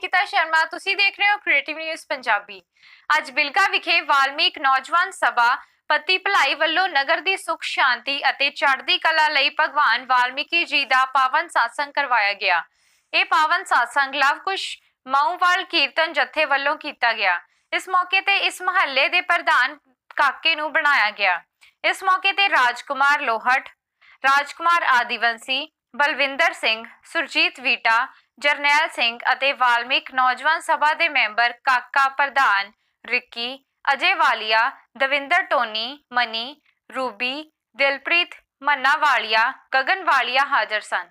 ਨਿਕਿਤਾ ਸ਼ਰਮਾ, ਤੁਸੀਂ ਦੇਖ ਰਹੇ ਹੋ ਕ੍ਰੀਏਟਿਵ ਨਿਊਜ਼ ਪੰਜਾਬੀ। ਅੱਜ ਬਿਲਗਾ ਵਿਖੇ ਵਾਲਮੀਕ ਨੌਜਵਾਨ ਸਭਾ ਪਤੀ ਭਲਾਈ ਵੱਲੋਂ ਨਗਰ ਦੀ ਸੁਖ, ਸ਼ਾਂਤੀ ਅਤੇ ਚੜ੍ਹਦੀ ਕਲਾ ਲਈ ਭਗਵਾਨ ਵਾਲਮੀਕੀ ਜੀ ਦਾ ਪਾਵਨ satsang ਕਰਵਾਇਆ ਗਿਆ। ਇਹ ਪਾਵਨ satsang ਲਵਕੁਸ਼ ਮਾਊਵਾਲ ਕੀਰਤਨ ਜਥੇ ਵੱਲੋਂ ਕੀਤਾ ਗਿਆ। ਇਸ ਮੌਕੇ ਤੇ ਇਸ ਮਹੱਲੇ ਦੇ ਪ੍ਰਧਾਨ ਕਾਕੇ ਨੂੰ ਬਣਾਇਆ ਗਿਆ। ਇਸ ਮੌਕੇ ਤੇ ਰਾਜਕੁਮਾਰ ਲੋਹਟ, ਰਾਜਕੁਮਾਰ ਆਦੀਵੰਸੀ ਬਲਵਿੰਦਰ ਸਿੰਘ, ਸੁਰਜੀਤ ਵੀਟਾ, ਜਰਨੈਲ ਸਿੰਘ ਅਤੇ ਵਾਲਮੀਕ ਨੌਜਵਾਨ ਸਭਾ ਦੇ ਮੈਂਬਰ ਕਾਕਾ ਪ੍ਰਧਾਨ Ricky, Ajay Walia, Davinder Tony, Mani, Ruby, Dilpreet Manna Walia Gagan Walia ਹਾਜ਼ਰ ਸਨ।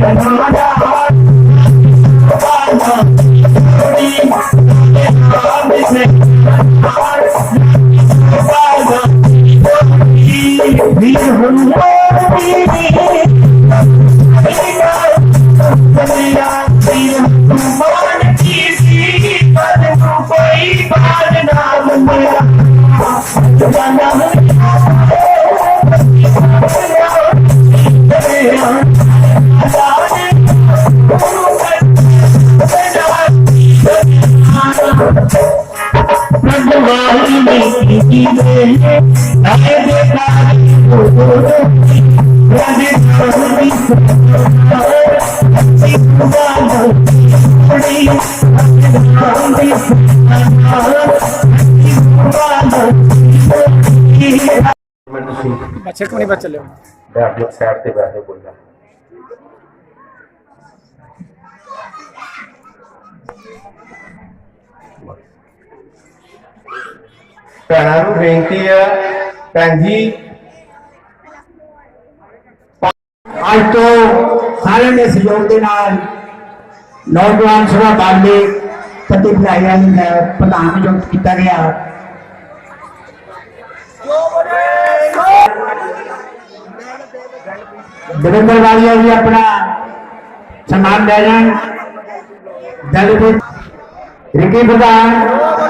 Thank you. बच्चे को नहीं बच्चे ले बैठ बैठते बैठते बोल रहा ਭੈਣਾਂ ਨੂੰ ਬੇਨਤੀ ਹੈ, ਭੈਣ ਜੀ। ਅੱਜ ਤੋਂ ਸਾਰਿਆਂ ਦੇ ਸਹਿਯੋਗ ਦੇ ਨਾਲ ਨੌਜਵਾਨ ਸਭਾ ਬਾਲੇ ਪਤੀ ਭਲਾਈਆਂ ਨੂੰ ਪ੍ਰਧਾਨ ਨਿਯੁਕਤ ਕੀਤਾ ਗਿਆ। ਦਵਿੰਦਰ ਵਾਲੀਆ ਜੀ ਆਪਣਾ ਸਨਮਾਨ ਲੈ ਜਾਣ। ਦਲਵੀਰ ਰਿਕੀ ਪ੍ਰਧਾਨ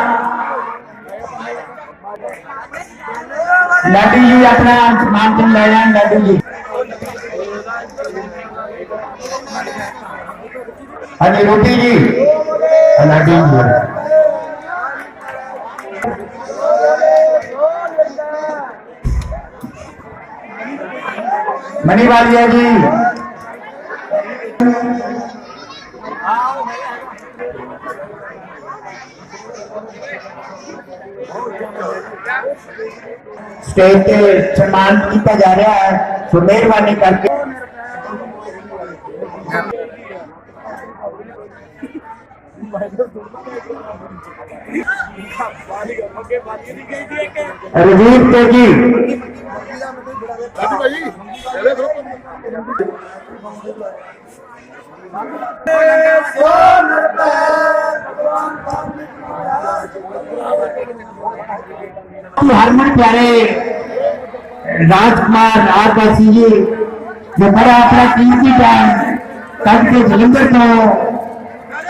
ਲਾਡੀ ਜੀ ਆਪਣਾ ਸਮਾਨ ਤੇ ਲੈ ਜਾਣ ਲਾਡੀ ਜੀ। ਹਾਂਜੀ, ਰੋਟੀ ਜੀ। ਲਾਡੀ ਜੀ। ਮਨੀ ਵਾਲੀਆ ਜੀ। ਸਟੇਜ ਤੇ ਸਨਮਾਨ ਕੀਤਾ ਜਾ ਰਿਹਾ ਹੈ ਸੋ ਮਿਹਰਬਾਨੀ ਕਰਕੇ ਰਵੀਰ ਤੇ ਕਿ ਹਰਮਨ ਪਿਆਰੇ ਰਾਜਕੁਮਾਰ ਰਾਜਵਾਸੀ ਜੀ ਜੋ ਬੜਾ ਆਪਣਾ ਕੀਮਤੀ ਟਾਈਮ ਕੱਢ ਕੇ ਜਲੰਧਰ ਤੋਂ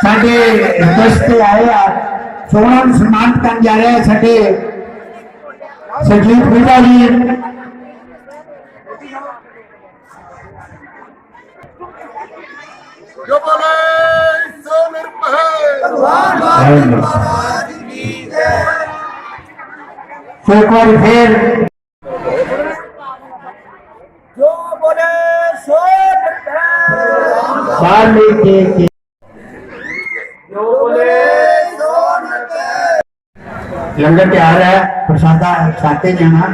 ਸਾਡੇ ਦਸਤ ਤੇ ਆਏ ਆ ਸੋਹਣਾ ਨੂੰ ਸਨਮਾਨਿਤ ਕਰਨ ਜਾ ਰਹੇ ਆ ਸਾਡੇ ਸਰਜੀਤ ਬੁੱਢਾ ਜੀ। ਜੋ ਬੋਲੇ ਸੋ ਨਿਰਭੈ। ਸੋ ਇੱਕ ਵਾਰੀ ਫੇਰ ਜੋ ਬੋਲੇ ਸੋ ਨਿਰਭੈ ਬਾਹਰ ਲੈ ਕੇ ਕੇ ਜੋ ਬੋਲੇ ਸੋ ਨਿਰਭੈ ਲੰਗਰ ਤਿਆਰ ਹੈ ਪ੍ਰਸ਼ਾਦਾ ਸਾਤੇ ਜਾਣਾ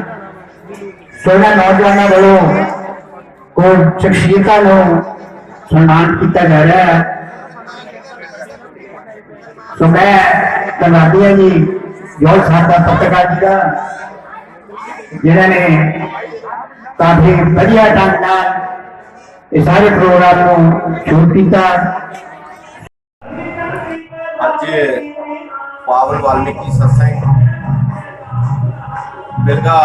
ਸੋਹਣਾ ਨੌਜਵਾਨਾਂ ਵੱਲੋਂ ਉਹ ਸ਼ਖਸੀਅਤਾਂ ਨੂੰ ਸਨਮਾਨ ਕੀਤਾ ਜਾ ਰਿਹਾ ਹੈ ਸੋ ਮੈਂ ਸਾਡਾ ਪੱਤਰਕਾਰ ਜੀ ਦਾ, ਜਿਨ੍ਹਾਂ ਨੇ ਕਾਫੀ ਵਧੀਆ ਢੰਗ ਨਾਲ ਇਹ ਸਾਰੇ ਪ੍ਰੋਗਰਾਮ ਨੂੰ ਸ਼ੁਰੂ ਕੀਤਾ। ਅੱਜ ਪਾਵਨ ਵਾਲਮੀਕੀ ਸਤਸੰਗ ਬਿਰਗਾ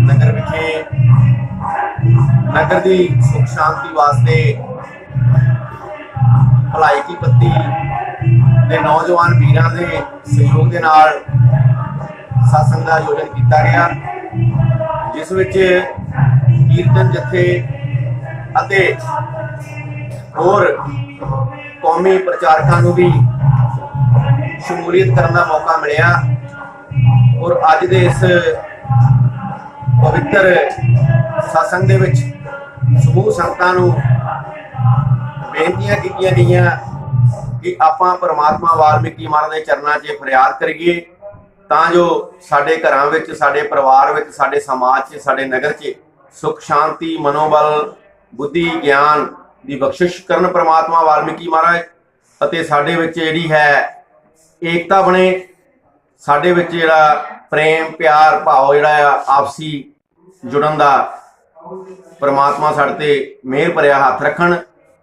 ਨਗਰ ਵਿਖੇ ਨਗਰ ਦੀ ਸੁਖ ਸ਼ਾਂਤੀ ਵਾਸਤੇ ਭਲਾਈ ਕੀ ਪੱਤੀ ਦੇ ਨੌਜਵਾਨ ਵੀਰਾਂ ਦੇ ਸਹਿਯੋਗ ਦੇ ਨਾਲ ਸ਼ਾਸਨ ਦਾ ਆਯੋਜਨ ਕੀਤਾ ਗਿਆ। ਜਿਸ ਵਿੱਚ ਕੀਰਤਨ ਜਥੇ ਅਤੇ ਹੋਰ ਕੌਮੀ ਪ੍ਰਚਾਰਕਾਂ ਨੂੰ ਵੀ ਸ਼ਮੂਲੀਅਤ ਕਰਨ ਦਾ ਮੌਕਾ ਮਿਲਿਆ। ਔਰ ਅੱਜ ਦੇ ਇਸ ਪਵਿੱਤਰ satsang ਦੇ ਵਿੱਚ ਸਮੂਹ ਸੰਗਤਾਂ ਨੂੰ ਬੇਨਤੀਆਂ ਕੀਤੀਆਂ ਗਈਆਂ। ਕਿ ਆਪਾਂ ਪਰਮਾਤਮਾ ਵਾਲਮੀਕੀ ਮਹਾਰਾਜ ਦੇ ਚਰਨਾਂ 'ਚ ਫਰਿਆਦ ਕਰੀਏ, ਤਾਂ ਜੋ ਸਾਡੇ ਘਰਾਂ ਵਿੱਚ, ਸਾਡੇ ਪਰਿਵਾਰ ਵਿੱਚ, ਸਾਡੇ ਸਮਾਜ 'ਚ, ਸਾਡੇ ਨਗਰ 'ਚ ਸੁਖ, ਸ਼ਾਂਤੀ, ਮਨੋਬਲ, ਬੁੱਧੀ, ਗਿਆਨ ਦੀ ਬਖਸ਼ਿਸ਼ ਕਰਨ ਪਰਮਾਤਮਾ ਵਾਲਮੀਕੀ ਮਹਾਰਾਜ। ਅਤੇ ਸਾਡੇ ਵਿੱਚ ਜਿਹੜੀ ਹੈ ਏਕਤਾ ਬਣੇ, ਸਾਡੇ ਵਿੱਚ ਜਿਹੜਾ ਪ੍ਰੇਮ, ਪਿਆਰ, ਭਾਵ ਜਿਹੜਾ ਆ, ਆਪਸੀ ਜੁੜਨ ਦਾ ਪਰਮਾਤਮਾ ਸਾਡੇ ਤੇ ਮਿਹਰ ਭਰਿਆ ਹੱਥ ਰੱਖਣ।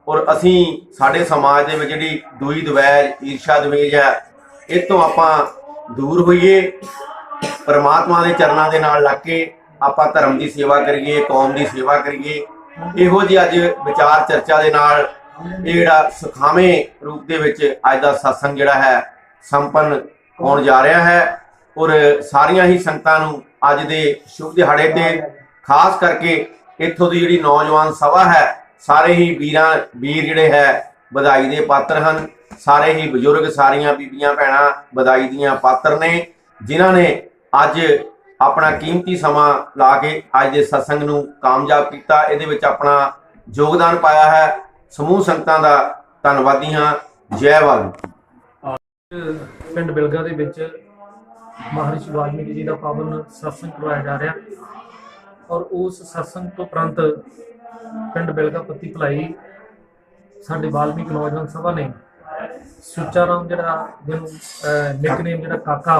ਔਰ ਅਸੀਂ ਸਾਡੇ ਸਮਾਜ ਦੇ ਵਿੱਚ ਜਿਹੜੀ ਦੂਈ ਦਵੈਜ ਈਰਸ਼ਾ ਦਵੇਜ ਹੈ, ਇਹ ਤੋਂ ਆਪਾਂ ਦੂਰ ਹੋਈਏ, ਪਰਮਾਤਮਾ ਦੇ ਚਰਨਾਂ ਦੇ ਨਾਲ ਲੱਗ ਕੇ ਆਪਾਂ ਧਰਮ ਦੀ ਸੇਵਾ ਕਰੀਏ, ਕੌਮ ਦੀ ਸੇਵਾ ਕਰੀਏ। ਇਹੋ ਜਿਹੀ ਅੱਜ ਵਿਚਾਰ ਚਰਚਾ ਦੇ ਨਾਲ ਇਹ ਜਿਹੜਾ ਸੁਖਾਵੇਂ ਰੂਪ ਦੇ ਵਿੱਚ ਅੱਜ ਦਾ satsang ਜਿਹੜਾ ਹੈ, ਸੰਪੰਨ ਹੋਣ ਜਾ ਰਿਹਾ ਹੈ। ਔਰ ਸਾਰੀਆਂ ਹੀ ਸੰਗਤਾਂ ਨੂੰ ਅੱਜ ਦੇ ਸ਼ੁਭ ਦਿਹਾੜੇ ਤੇ ਖਾਸ ਕਰਕੇ ਇੱਥੋਂ ਦੀ ਜਿਹੜੀ ਨੌਜਵਾਨ ਸਭਾ ਹੈ ਸਾਰੇ ਹੀ ਵੀਰਾਂ, ਵੀਰ ਜਿਹੜੇ ਹੈ ਵਧਾਈ ਦੇ ਪਾਤਰ ਹਨ। ਸਾਰੇ ਹੀ ਬਜ਼ੁਰਗ ਸਾਰੀਆਂ ਬੀਬੀਆਂ ਭੈਣਾਂ ਵਧਾਈ ਦੀਆਂ ਪਾਤਰ ਨੇ, ਜਿਨ੍ਹਾਂ ਨੇ ਅੱਜ ਆਪਣਾ ਕੀਮਤੀ ਸਮਾਂ ਲਾ ਕੇ ਅੱਜ ਦੇ ਸਤਸੰਗ ਨੂੰ ਕਾਮਯਾਬ ਕੀਤਾ। ਇਹਦੇ ਵਿੱਚ ਆਪਣਾ ਯੋਗਦਾਨ ਪਾਇਆ ਹੈ। ਸਮੂਹ ਸੰਗਤਾਂ ਦਾ ਧੰਨਵਾਦੀ ਹਾਂ। ਜੈ ਵਾਲਮੀਕੀ ਪਿੰਡ ਬਿਲਗਾ ਦੇ ਵਿੱਚ ਮਹਾਰਿਸ਼ੀ ਵਾਲਮੀਕੀ ਜੀ ਦਾ ਪਾਵਨ ਸਤਸੰਗ ਕਰਵਾਇਆ ਜਾ ਰਿਹਾ। ਔਰ ਉਸ ਸਤਸੰਗ ਤੋਂ ਉਪਰੰਤ ਪਿੰਡ ਬਿਲਗਾ ਪੱਤੀ ਭਲਾਈ ਸਾਡੇ ਵਾਲਮੀਕ ਨੌਜਵਾਨ ਸਭਾ ਨੇ ਸੁੱਚਾ ਰਾਮ ਜਿਹੜਾ ਜਿਹਨੂੰ ਨਿਕਨੇਮ ਜਿਹੜਾ ਕਾਕਾ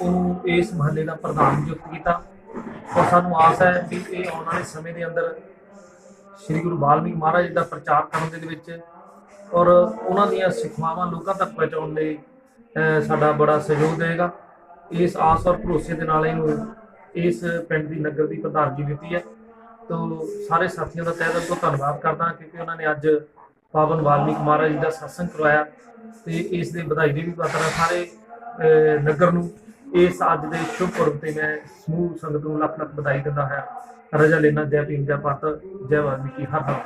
ਉਹਨੂੰ ਇਸ ਮਹੱਲੇ ਦਾ ਪ੍ਰਧਾਨ ਨਿਯੁਕਤ ਕੀਤਾ। ਔਰ ਸਾਨੂੰ ਆਸ ਹੈ ਕਿ ਇਹ ਆਉਣ ਵਾਲੇ ਸਮੇਂ ਦੇ ਅੰਦਰ ਸ੍ਰੀ ਗੁਰੂ ਵਾਲਮੀਕ ਮਹਾਰਾਜ ਦਾ ਪ੍ਰਚਾਰ ਕਰਨ ਦੇ ਵਿੱਚ ਔਰ ਉਹਨਾਂ ਦੀਆਂ ਸਿੱਖਿਆਵਾਂ ਲੋਕਾਂ ਤੱਕ ਪਹੁੰਚਾਉਣ ਲਈ ਅਹ, ਸਾਡਾ ਬੜਾ ਸਹਿਯੋਗ ਦੇਵੇਗਾ। ਇਸ ਆਸ ਔਰ ਭਰੋਸੇ ਦੇ ਨਾਲ ਇਹਨੂੰ ਇਸ ਪਿੰਡ ਦੀ ਨਗਰ ਦੀ ਪ੍ਰਧਾਨਗੀ ਦਿੱਤੀ ਹੈ। ਤੋ ਸਾਰੇ ਸਾਥੀਆਂ ਦਾ ਤਹਿ ਦਿਲ ਤੋਂ ਧੰਨਵਾਦ ਕਰਦਾ ਕਿਉਂਕਿ ਉਹਨਾਂ ਨੇ ਅੱਜ ਪਾਵਨ ਵਾਲਮੀਕ ਮਹਾਰਾਜ ਜੀ ਦਾ ਸਤਸੰਗ ਕਰਵਾਇਆ ਤੇ ਇਸ ਦੇ ਵਧਾਈ ਦੇ ਵੀ ਪਾਤਰ ਸਾਰੇ ਅਹ, ਨਗਰ ਨੂੰ ਇਸ ਅੱਜ ਦੇ ਸ਼ੁਭ ਪੁਰਬ ਤੇ ਮੈਂ ਸਮੂਹ ਸੰਗਤ ਨੂੰ ਲੱਖ ਲੱਖ ਵਧਾਈ ਦਿੰਦਾ ਹਾਂ। ਰਜਾ ਲੈਣਾ ਜੈ ਭੀਮ ਜੈ ਭਾਰਤ ਜੈ ਵਾਲਮੀਕੀ ਹਰ ਹਰ।